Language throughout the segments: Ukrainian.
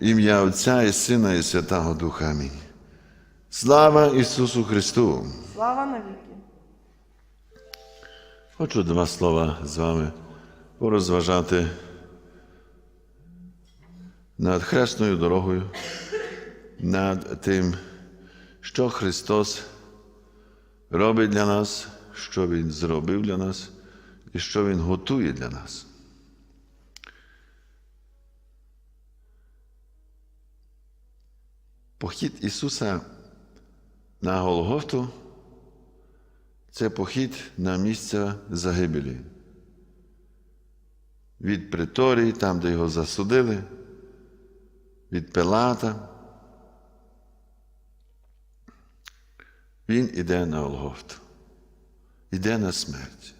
Ім'я Отця і Сина, і Святого Духа. Амінь. Слава Ісусу Христу! Слава навіки. Хочу два слова з вами порозважати над хресною дорогою, над тим, що Христос робить для нас, що Він зробив для нас і що Він готує для нас. Похід Ісуса на Голгофту це похід на місце загибелі. Від Приторії, там, де його засудили, від Пилата. Він іде на Голгофту, іде на смерть.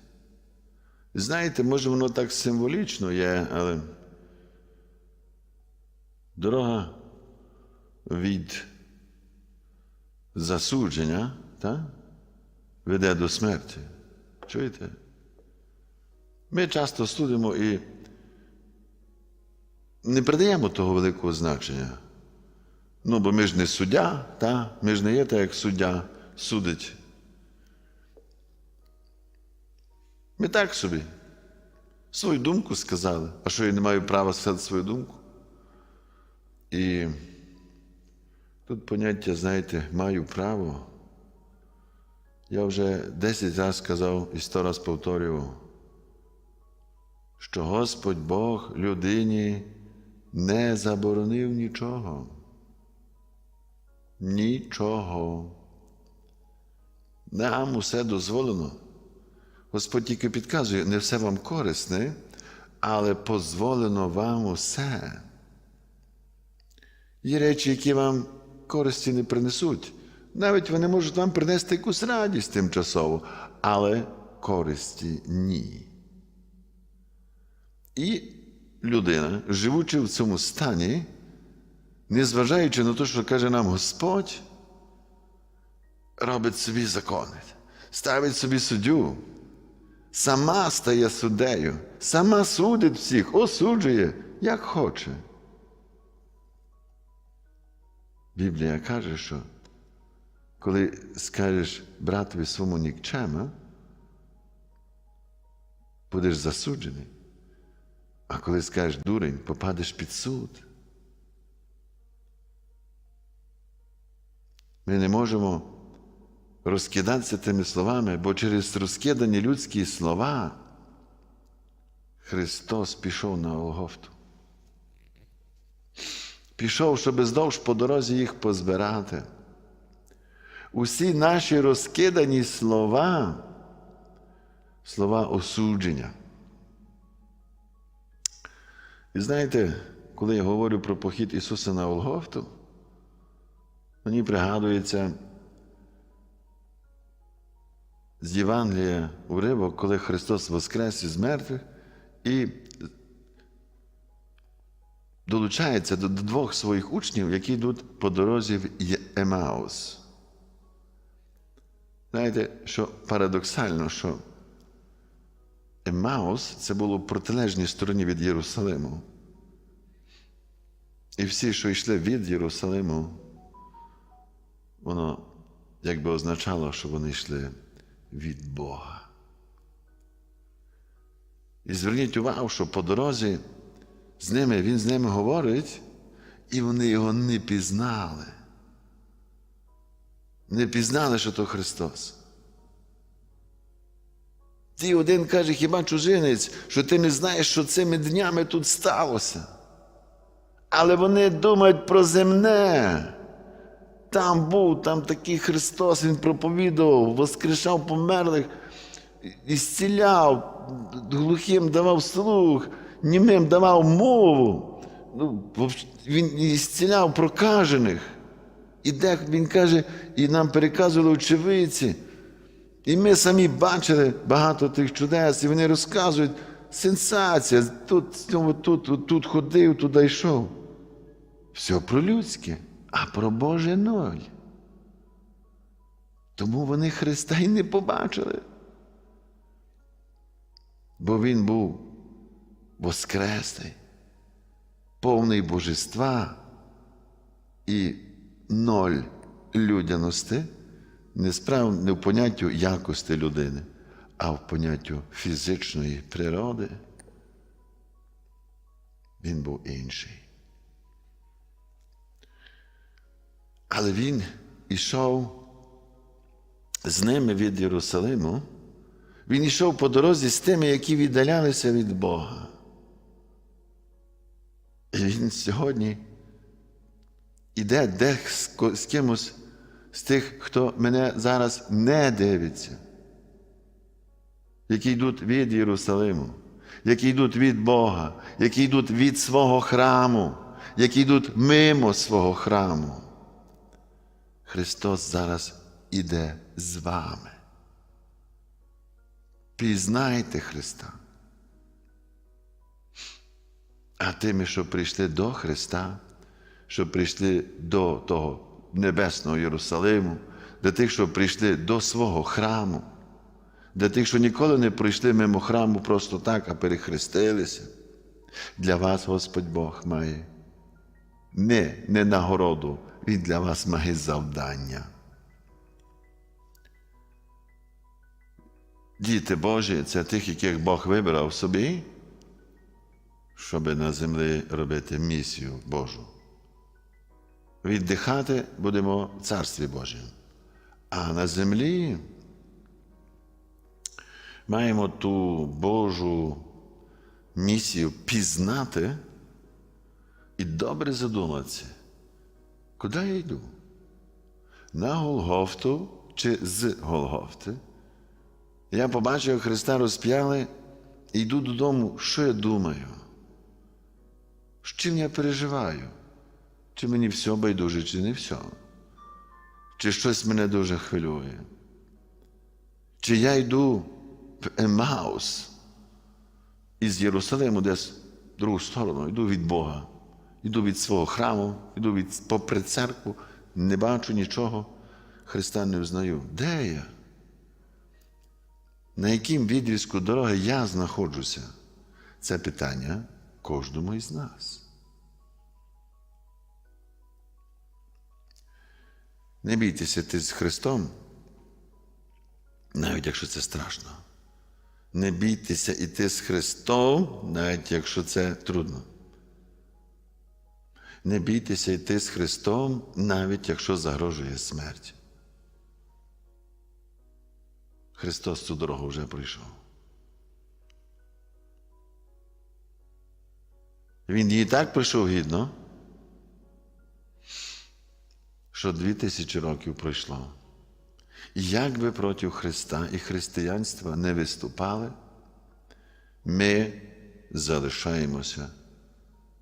Знаєте, може, воно так символічно є, але дорога від засудження, так? веде до смерті. Чуєте? Ми часто судимо і не придаємо того великого значення. Ну, бо ми ж не суддя, та? ми ж не є так, як суддя судить. Ми так собі. Свою думку сказали. А що я не маю права сказати свою думку? І тут поняття, знаєте, маю право. Я вже 10 разів сказав і 100 разів повторював, що Господь Бог людині не заборонив нічого. Нічого. Нам усе дозволено. Господь тільки підказує, не все вам корисне, але дозволено вам усе. Є речі, які вам користі не принесуть. Навіть вони можуть вам принести якусь радість тимчасово, але користі ні. І людина, живучи в цьому стані, незважаючи на те, що каже нам Господь, робить собі закони, ставить собі суддю, сама стає суддею, сама судить всіх, осуджує, як хоче. Біблія каже, що коли скажеш братові своєму нікчема, будеш засуджений. А коли скажеш дурень, попадеш під суд. Ми не можемо розкидатися тими словами, бо через розкидані людські слова Христос пішов на Голгофту. Пішов, щоб здовж по дорозі їх позбирати. Усі наші розкидані слова, слова осудження. І знаєте, коли я говорю про похід Ісуса на Голгофту, мені пригадується з Євангелія уривок, коли Христос воскрес із мертвих і долучається до двох своїх учнів, які йдуть по дорозі в Емаус. Знаєте, що парадоксально, що Емаус це було в протилежній стороні від Єрусалиму. І всі, що йшли від Єрусалиму, воно якби означало, що вони йшли від Бога. І зверніть увагу, що по дорозі з ними, він з ними говорить, і вони його не пізнали. Не пізнали, що то Христос. Ті один каже, хіба чужинець, що ти не знаєш, що цими днями тут сталося. Але вони думають про земне. Там був, там такий Христос, Він проповідував, воскрешав померлих, і зціляв, глухим давав слух, німим давав мову. Ну, Він зціляв прокажених. І де він каже, і нам переказували очевидці. І ми самі бачили багато тих чудес, і вони розказують, сенсація, тут, тут, тут ходив, туди йшов. Все про людське, а про Боже ноль. Тому вони Христа й не побачили. Бо Він був воскреслий, повний божества і ноль людяності не справ не в поняттю якості людини, а в поняттю фізичної природи. Він був інший. Але він ішов з ними від Єрусалиму. Він йшов по дорозі з тими, які віддалялися від Бога. Він сьогодні іде де з кимось з тих, хто мене зараз не дивиться, які йдуть від Єрусалиму, які йдуть від Бога, які йдуть від свого храму, які йдуть мимо свого храму. Христос зараз іде з вами. Пізнайте Христа. А тими, що прийшли до Христа, що прийшли до того небесного Єрусалиму, для тих, що прийшли до свого храму, для тих, що ніколи не прийшли мимо храму просто так, а перехрестилися. Для вас Господь Бог має не, не нагороду, Він для вас має завдання. Діти Божі це тих, яких Бог вибрав собі, щоб на землі робити місію Божу. Віддихати будемо в Царстві Божому. А на землі маємо ту Божу місію пізнати і добре задуматися, куди я йду? На Голгофту чи з Голгофти? Я побачив Христа розп'яли і йду додому, що я думаю? З чим я переживаю? Чи мені все байдуже, чи не все? Чи щось мене дуже хвилює? Чи я йду в Емаус із Єрусалиму десь в другу сторону, йду від Бога, йду від свого храму, йду від попри церкву, не бачу нічого, Христа не взнаю. Де я? На яким відрізку дороги я знаходжуся? Це питання кожному із нас. Не бійтеся йти з Христом, навіть якщо це страшно. Не бійтеся йти з Христом, навіть якщо це трудно. Не бійтеся йти з Христом, навіть якщо загрожує смерть. Христос цю дорогу вже пройшов. Він її так пройшов гідно, що дві тисячі років пройшло. Як би проти Христа і християнства не виступали, ми залишаємося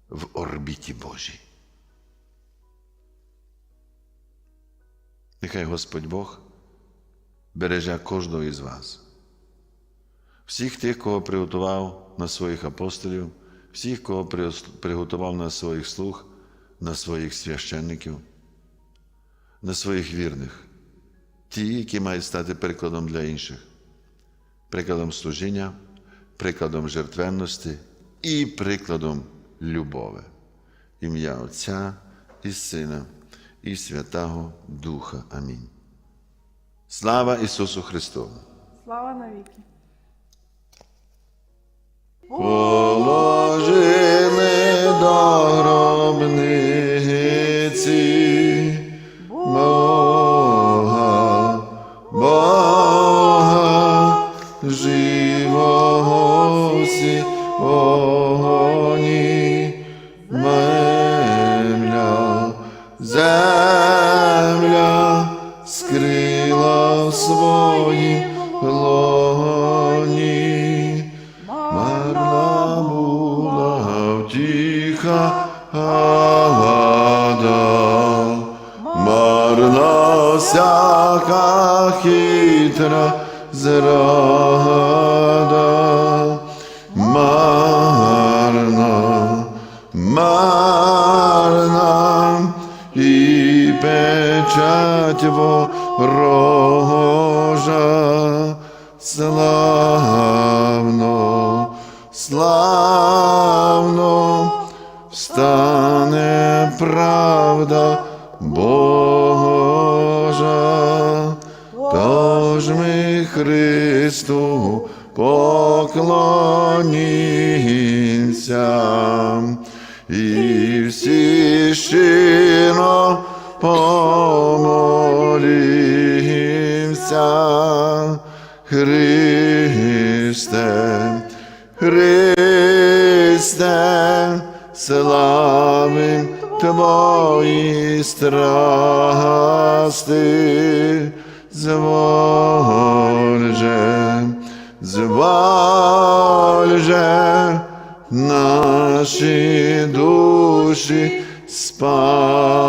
в орбіті Божій. Нехай Господь Бог береже кожного із вас. Всіх тих, кого приготував на своїх апостолів, всіх, кого приготував на своїх слуг, на своїх священників, на своїх вірних, ті, які мають стати прикладом для інших, прикладом служіння, прикладом жертвенності і прикладом любові. Ім'я Отця і Сина, і Святого Духа. Амінь. Слава Ісусу Христу! Слава навіки. Положили до гробниці Бога, Бога, живого сьогодні, земля, земля скрила в втіха гада, марна всяка хитра зрада, марна, марна і печать ворожа, славно, славно, встане правда Божа, тож ми Христу поклонімся, і всі щиро помолімся, Христе, Христе, славим Твої страсти, зволь же, зволь же наші душі спасти.